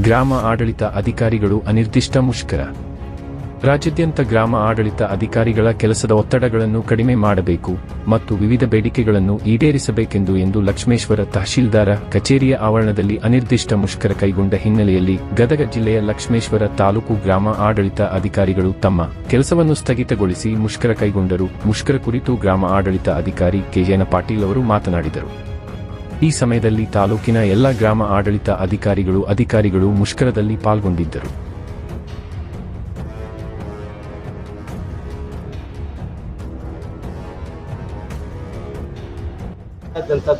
ಗ್ರಾಮ ಆಡಳಿತ ಅಧಿಕಾರಿಗಳು ಅನಿರ್ದಿಷ್ಟ ಮುಷ್ಕರ. ರಾಜ್ಯಾದ್ಯಂತ ಗ್ರಾಮ ಆಡಳಿತ ಅಧಿಕಾರಿಗಳ ಕೆಲಸದ ಒತ್ತಡಗಳನ್ನು ಕಡಿಮೆ ಮಾಡಬೇಕು ಮತ್ತು ವಿವಿಧ ಬೇಡಿಕೆಗಳನ್ನು ಈಡೇರಿಸಬೇಕೆಂದು ಎಂದು ಲಕ್ಷ್ಮೇಶ್ವರ ತಹಶೀಲ್ದಾರ ಕಚೇರಿಯ ಆವರಣದಲ್ಲಿ ಅನಿರ್ದಿಷ್ಟ ಮುಷ್ಕರ ಕೈಗೊಂಡ ಹಿನ್ನೆಲೆಯಲ್ಲಿ ಗದಗ ಜಿಲ್ಲೆಯ ಲಕ್ಷ್ಮೇಶ್ವರ ತಾಲೂಕು ಗ್ರಾಮ ಆಡಳಿತ ಅಧಿಕಾರಿಗಳು ತಮ್ಮ ಕೆಲಸವನ್ನು ಸ್ಥಗಿತಗೊಳಿಸಿ ಮುಷ್ಕರ ಕೈಗೊಂಡರು. ಮುಷ್ಕರ ಕುರಿತು ಗ್ರಾಮ ಆಡಳಿತ ಅಧಿಕಾರಿ ಕೆಎನ ಪಾಟೀಲ್ ಅವರು ಮಾತನಾಡಿದರು. ಈ ಸಮಯದಲ್ಲಿ ತಾಲೂಕಿನ ಎಲ್ಲ ಗ್ರಾಮ ಆಡಳಿತ ಅಧಿಕಾರಿಗಳು ಅಧಿಕಾರಿಗಳು ಮುಷ್ಕರದಲ್ಲಿ ಪಾಲ್ಗೊಂಡಿದ್ದರು.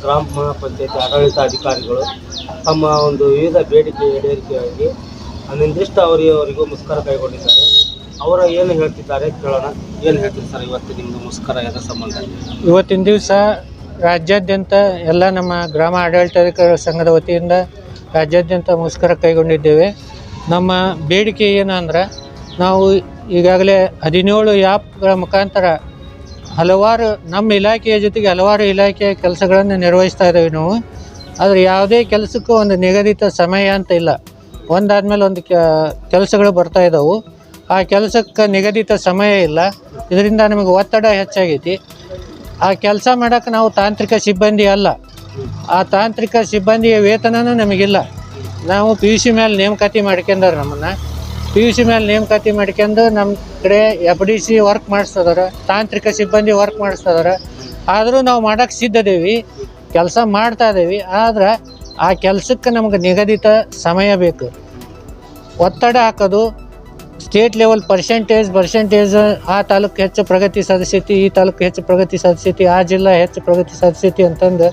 ಗ್ರಾಮ ಪಂಚಾಯತಿ ಆಡಳಿತ ಅಧಿಕಾರಿಗಳು ತಮ್ಮ ಒಂದು ವಿವಿಧ ಬೇಡಿಕೆ ಈಡೇರಿಕೆಯಾಗಿ ಅನಿರ್ದಿಷ್ಟ ಅವರಿಗೂ ಮುಷ್ಕರ ಕೈಗೊಂಡಿದ್ದಾರೆ. ಅವರ ಏನು ಹೇಳ್ತಿದ್ದಾರೆ ಕೇಳೋಣ. ಏನು ಹೇಳ್ತೀರಿ ಸರ್ ಇವತ್ತು ನಿಮ್ಮದು ಮುಷ್ಕರ ಸಂಬಂಧ? ಇವತ್ತಿನ ದಿವಸ ರಾಜ್ಯಾದ್ಯಂತ ಎಲ್ಲ ನಮ್ಮ ಗ್ರಾಮ ಆಡಳಿತಾಧಿಕಾರಿಗಳ ಸಂಘದ ವತಿಯಿಂದ ರಾಜ್ಯಾದ್ಯಂತ ಮುಷ್ಕರ ಕೈಗೊಂಡಿದ್ದೇವೆ. ನಮ್ಮ ಬೇಡಿಕೆ ಏನಂದ್ರೆ ನಾವು ಈಗಾಗಲೇ ಹದಿನೇಳು ಆ್ಯಪ್ಗಳ ಮುಖಾಂತರ ಹಲವಾರು ನಮ್ಮ ಇಲಾಖೆಯ ಜೊತೆಗೆ ಹಲವಾರು ಇಲಾಖೆಯ ಕೆಲಸಗಳನ್ನು ನಿರ್ವಹಿಸ್ತಾ ಇದ್ದೇವೆ ನಾವು. ಆದರೆ ಯಾವುದೇ ಕೆಲಸಕ್ಕೂ ಒಂದು ನಿಗದಿತ ಸಮಯ ಅಂತ ಇಲ್ಲ. ಒಂದಾದಮೇಲೆ ಒಂದು ಕೆಲಸಗಳು ಬರ್ತಾ ಇದ್ದಾವೆ. ಆ ಕೆಲಸಕ್ಕೆ ನಿಗದಿತ ಸಮಯ ಇಲ್ಲ. ಇದರಿಂದ ನಮಗೆ ಒತ್ತಡ ಹೆಚ್ಚಾಗೈತಿ. ಆ ಕೆಲಸ ಮಾಡೋಕ್ಕೆ ನಾವು ತಾಂತ್ರಿಕ ಸಿಬ್ಬಂದಿ ಅಲ್ಲ. ಆ ತಾಂತ್ರಿಕ ಸಿಬ್ಬಂದಿಯ ವೇತನನೂ ನಮಗಿಲ್ಲ. ನಾವು ಪಿ ಯು ಸಿ ಮೇಲೆ ನೇಮಕಾತಿ ಮಾಡ್ಕೊಂಡವ್ರು ನಮ್ಮನ್ನು. ಪಿ ಯು ಸಿ ಮೇಲೆ ನೇಮಕಾತಿ ಮಾಡ್ಕೊಂಡು ನಮ್ಮ ಕಡೆ ಎಫ್ ಡಿ ಸಿ ವರ್ಕ್ ಮಾಡಿಸ್ತದ್ರೆ ತಾಂತ್ರಿಕ ಸಿಬ್ಬಂದಿ ವರ್ಕ್ ಮಾಡಿಸ್ತದ್ರೆ ಆದರೂ ನಾವು ಮಾಡೋಕ್ಕೆ ಸಿದ್ಧದೇವಿ, ಕೆಲಸ ಮಾಡ್ತಾ ಇದ್ದೀವಿ ಆದ್ರೆ ಆ ಕೆಲಸಕ್ಕೆ ನಮಗೆ ನಿಗದಿತ ಸಮಯ ಬೇಕು. ಒತ್ತಡ ಹಾಕೋದು ಸ್ಟೇಟ್ ಲೆವೆಲ್ ಪರ್ಸೆಂಟೇಜ್ ಪರ್ಸೆಂಟೇಜ್ ಆ ತಾಲೂಕು ಹೆಚ್ಚು ಪ್ರಗತಿ ಸಾಧಿಸೈತಿ, ಈ ತಾಲೂಕು ಹೆಚ್ಚು ಪ್ರಗತಿ ಸಾಧಿಸೈತಿ, ಆ ಜಿಲ್ಲಾ ಹೆಚ್ಚು ಪ್ರಗತಿ ಸಾಧಿಸೈತಿ ಅಂತಂದು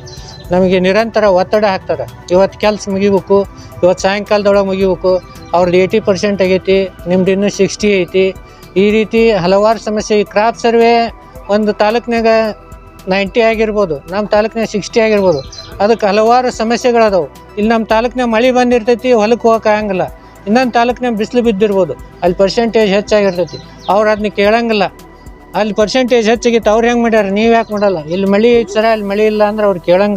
ನಮಗೆ ನಿರಂತರ ಒತ್ತಡ ಹಾಕ್ತಾರೆ. ಇವತ್ತು ಕೆಲಸ ಮುಗಿಬೇಕು, ಇವತ್ತು ಸಾಯಂಕಾಲದೊಳಗೆ ಮುಗಿಬೇಕು ಅವ್ರದ್ದು ಏಯ್ಟಿ ಪರ್ಸೆಂಟ್ ಆಗೈತಿ, ನಿಮ್ದು ಇನ್ನೂ ಸಿಕ್ಸ್ಟಿ ಐತಿ. ಈ ರೀತಿ ಹಲವಾರು ಸಮಸ್ಯೆ, ಈ ಕ್ರಾಪ್ ಸರ್ವೆ ಒಂದು ತಾಲೂಕಿನಾಗ ನೈಂಟಿ ಆಗಿರ್ಬೋದು, ನಮ್ಮ ತಾಲೂಕಿನಾಗ ಸಿಕ್ಸ್ಟಿ ಆಗಿರ್ಬೋದು. ಅದಕ್ಕೆ ಹಲವಾರು ಸಮಸ್ಯೆಗಳದಾವು. ಇಲ್ಲಿ ನಮ್ಮ ತಾಲೂಕಿನಾಗ ಮಳೆ ಬಂದಿರ್ತೈತಿ, ಹೊಲಕ್ಕೆ ಹೋಗಕ್ಕೆ ಆಗಂಗಿಲ್ಲ. ಇನ್ನೊಂದು ತಾಲೂಕಿನಾಗ ಬಿಸಿಲು ಬಿದ್ದಿರ್ಬೋದು. ಅಲ್ಲಿ ಪರ್ಸೆಂಟೇಜ್ ಹೆಚ್ಚಾಗಿರ್ತೈತಿ. ಅವ್ರು ಅದನ್ನ ಕೇಳಂಗಿಲ್ಲ. ಅಲ್ಲಿ ಪರ್ಸೆಂಟೇಜ್ ಹೆಚ್ಚಾಗಿತ್ತು, ಅವ್ರು ಹೆಂಗೆ ಮಾಡ್ಯಾರ? ನೀವು ಯಾಕೆ ಮಾಡಲ್ಲ? ಇಲ್ಲಿ ಮಳೆ ಸರ, ಅಲ್ಲಿ ಮಳೆ ಇಲ್ಲ ಅಂದ್ರೆ ಅವ್ರು ಕೇಳಂಗಿಲ್ಲ.